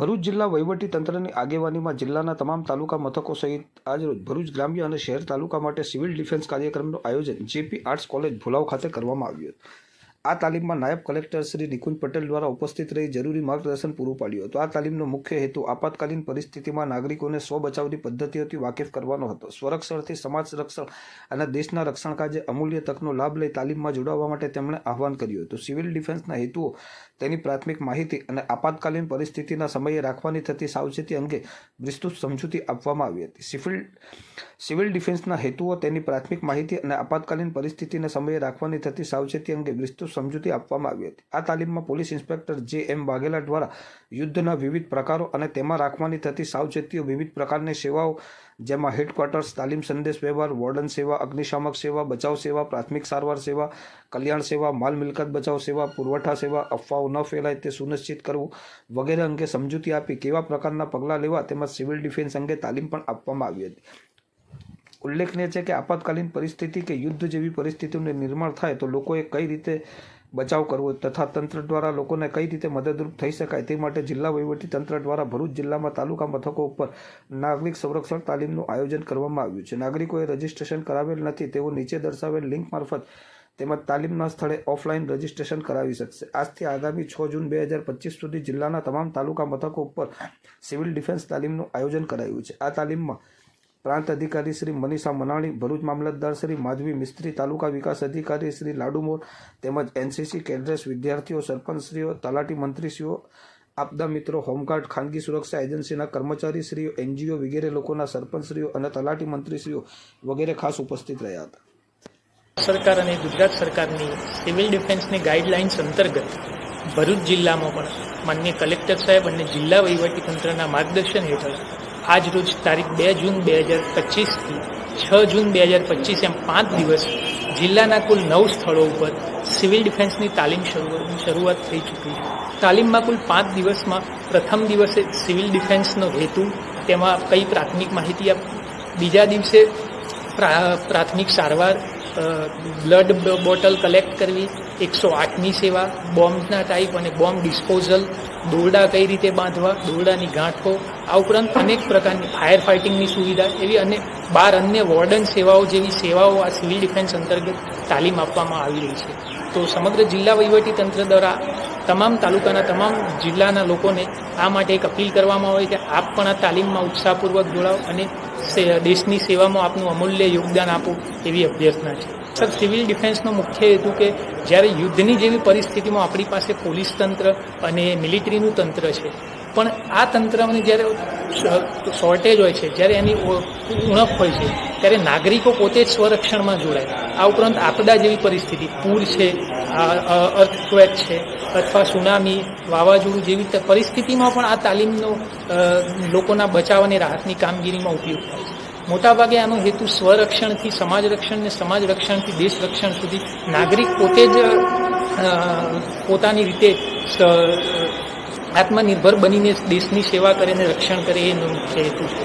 ભરૂચ જિલ્લા વહીવટી તંત્રની આગેવાનીમાં જિલ્લાના તમામ તાલુકા મથકો સહિત આજરોજ ભરૂચ ગ્રામ્ય અને શહેર તાલુકા માટે સિવિલ ડિફેન્સ કાર્યક્રમનું આયોજન જેપી આર્ટ્સ કોલેજ ભુલાવ ખાતે કરવામાં આવ્યું હતું. આ તાલીમમાં નાયબ કલેક્ટર શ્રી નિકુંજ પટેલ દ્વારા ઉપસ્થિત રહી જરૂરી માર્ગદર્શન પૂરું પાડ્યું હતું. આ તાલીમનો મુખ્ય હેતુ આપાતકાલીન પરિસ્થિતિમાં નાગરિકોને સ્વ બચાવની પદ્ધતિઓથી વાકેફ કરવાનો હતો. સ્વરક્ષણથી સમાજ રક્ષણ અને દેશના રક્ષણ કાજે અમૂલ્ય તકનો લાભ લઈ તાલીમમાં જોડાવા માટે તેમણે આહવાન કર્યું હતું. સિવિલ ડિફેન્સના હેતુઓ, તેની પ્રાથમિક માહિતી અને આપાતકાલીન પરિસ્થિતિના સમયે રાખવાની થતી સાવચેતી અંગે વિસ્તૃત સમજૂતી આપવામાં આવી હતી. સિવિલ સિવિલ ડિફેન્સના હેતુઓ, તેની પ્રાથમિક માહિતી અને આપાતકાલીન પરિસ્થિતિના સમયે રાખવાની થતી સાવચેતી અંગે વિસ્તૃત સમજૂતી આપવામાં આવી હતી. આ તાલીમમાં પોલીસ ઇન્સ્પેક્ટર જે એમ વાઘેલા દ્વારા યુદ્ધના વિવિધ પ્રકારો અને તેમાં રાખવાની થતી સાવચેતીઓ, વિવિધ પ્રકારની સેવાઓ, જેમાં હેડક્વાર્ટર્સ, તાલીમ સંદેશ વ્યવહાર, વોર્ડન સેવા, અગ્નિશામક સેવા, બચાવ સેવા, પ્રાથમિક સારવાર સેવા, કલ્યાણ સેવા, માલ મિલકત બચાવ સેવા, પુરવઠા સેવા, અફવાઓ ન ફેલાય તે સુનિશ્ચિત કરવું વગેરે અંગે સમજૂતી આપી કેવા પ્રકારના પગલાં લેવા તેમજ સિવિલ ડિફેન્સ અંગે તાલીમ પણ આપવામાં આવી હતી. ઉલ્લેખનીય છે કે આપાતકાલીન પરિસ્થિતિ કે યુદ્ધ જેવી પરિસ્થિતિનું નિર્માણ થાય તો લોકોએ કઈ રીતે બચાવ કરવો તથા તંત્ર દ્વારા લોકોને કઈ રીતે મદદરૂપ થઈ શકાય તે માટે જિલ્લા વહીવટી તંત્ર દ્વારા ભરૂચ જિલ્લામાં તાલુકા મથકો ઉપર નાગરિક સંરક્ષણ તાલીમનું આયોજન કરવામાં આવ્યું છે. નાગરિકોએ રજીસ્ટ્રેશન કરાવેલ નથી તેઓ નીચે દર્શાવેલ લિંક મારફત તેમજ તાલીમના સ્થળે ઓફલાઈન રજીસ્ટ્રેશન કરાવી શકશે. આજથી આગામી છ જૂન બે હજાર પચીસ સુધી જિલ્લાના તમામ તાલુકા મથકો ઉપર સિવિલ ડિફેન્સ તાલીમનું આયોજન કરાયું છે. આ તાલીમમાં પ્રાંત અધિકારી શ્રી મનીષા મનાણી, ભરૂચ મામલતદાર શ્રી માધવી મિસ્ત્રી, તાલુકા વિકાસ અધિકારી શ્રી લાડુમોર તેમજ એનસીસી કેડ્રેસ વિદ્યાર્થીઓ, સરપંચશ્રીઓ, તલાટી મંત્રીશ્રીઓ, આપદા મિત્રો, હોમગાર્ડ, ખાનગી સુરક્ષા એજન્સીના કર્મચારીશ્રીઓ એનજીઓ વગેરે લોકોના સરપંચશ્રીઓ અને તલાટી મંત્રીશ્રીઓ વગેરે ખાસ ઉપસ્થિત રહ્યા હતા. સરકાર અને ગુજરાત સરકારની સિવિલ ડિફેન્સની ગાઈડલાઇન્સ અંતર્ગત ભરૂચ જિલ્લામાં પણ માન્ય કલેક્ટર સાહેબ અને જિલ્લા વહીવટી તંત્રના માર્ગદર્શન હેઠળ આજ રોજ તારીખ બે જૂન બે હજાર પચીસથી છ જૂન બે હજાર પચીસ એમ પાંચ દિવસ જિલ્લાના કુલ નવ સ્થળો ઉપર સિવિલ ડિફેન્સની તાલીમ શરૂ શરૂઆત થઈ ચૂકી છે. તાલીમમાં કુલ પાંચ દિવસમાં પ્રથમ દિવસે સિવિલ ડિફેન્સનો હેતુ, તેમાં કઈ પ્રાથમિક માહિતી આપ બીજા દિવસે પ્રા- પ્રાથમિક સારવાર બ્લડ બોટલ કલેક્ટ કરવી એકસો આઠની સેવા, બોમ્બના ટાઈપ અને બોમ્બ ડિસ્પોઝલ દોરડા કઈ રીતે બાંધવા, દોરડાની ગાંઠો, આ ઉપરાંત અનેક પ્રકારની ફાયર ફાઇટિંગની સુવિધા એવી અને બાર અન્ય વોર્ડન સેવાઓ જેવી સેવાઓ આ સિવિલ ડિફેન્સ અંતર્ગત તાલીમ આપવામાં આવી રહી છે. તો સમગ્ર જિલ્લા તંત્ર દ્વારા તમામ તાલુકાના તમામ જિલ્લાના લોકોને આ માટે એક અપીલ કરવામાં આવે કે આપ પણ આ તાલીમમાં ઉત્સાહપૂર્વક જોડાઓ અને દેશની સેવામાં આપનું અમૂલ્ય યોગદાન આપો એવી અભ્યર્થના છે. સર, સિવિલ ડિફેન્સનો મુખ્ય હેતુ કે જ્યારે યુદ્ધની જેવી પરિસ્થિતિમાં આપણી પાસે પોલીસ તંત્ર અને મિલિટરીનું તંત્ર છે. પણ આ તંત્રને જ્યારે શોર્ટેજ હોય છે, જ્યારે એની ઉણપ હોય છે, ત્યારે નાગરિકો પોતે જ સ્વરક્ષણમાં જોડાય. આ ઉપરાંત આપદા જેવી પરિસ્થિતિ, પૂર છે અર્થક્વેક છે, અથવા સુનામી, વાવાઝોડું જેવી પરિસ્થિતિમાં પણ આ તાલીમનો લોકોના બચાવ અને રાહતની કામગીરીમાં ઉપયોગ થાય છે. મોટાભાગે આનો હેતુ સ્વરક્ષણથી સમાજ રક્ષણ ને સમાજ રક્ષણથી દેશ રક્ષણ સુધી નાગરિક પોતે જ પોતાની રીતે આત્મનિર્ભર બનીને દેશની સેવા કરે અને રક્ષણ કરે એનો મુખ્ય હેતુ છે.